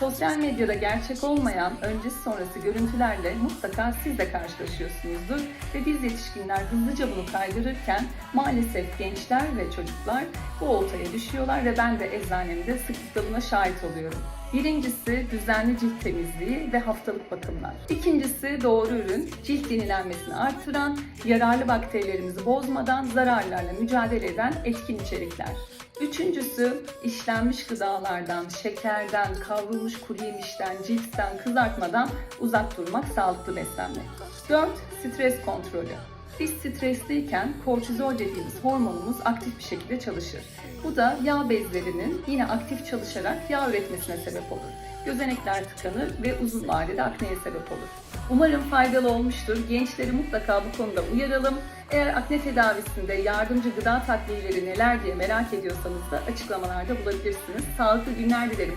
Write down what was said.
Sosyal medyada gerçek olmayan öncesi sonrası görüntülerle mutlaka siz de karşılaşıyorsunuzdur ve biz yetişkinler hızlıca bunu kaydırırken maalesef gençler ve çocuklar bu oltaya düşüyorlar ve ben de eczanemde sıklıkla buna şahit oluyorum. Birincisi düzenli cilt temizliği ve haftalık bakımlar. İkincisi doğru ürün, cilt yenilenmesini artıran, yararlı bakterilerimizi bozmadan zararlarla mücadele eden etkin içerikler. Üçüncüsü işlenmiş gıdalardan, şekerden, kavrulmuş kuru yemişten, cipsten, kızartmadan uzak durmak, sağlıklı beslenmek. 4. Stres kontrolü. Biz stresliyken kortizol dediğimiz hormonumuz aktif bir şekilde çalışır. Bu da yağ bezlerinin yine aktif çalışarak yağ üretmesine sebep olur. Gözenekler tıkanır ve uzun vadede akneye sebep olur. Umarım faydalı olmuştur. Gençleri mutlaka bu konuda uyaralım. Eğer akne tedavisinde yardımcı gıda takviyeleri neler diye merak ediyorsanız da açıklamalarda bulabilirsiniz. Sağlıklı günler dilerim.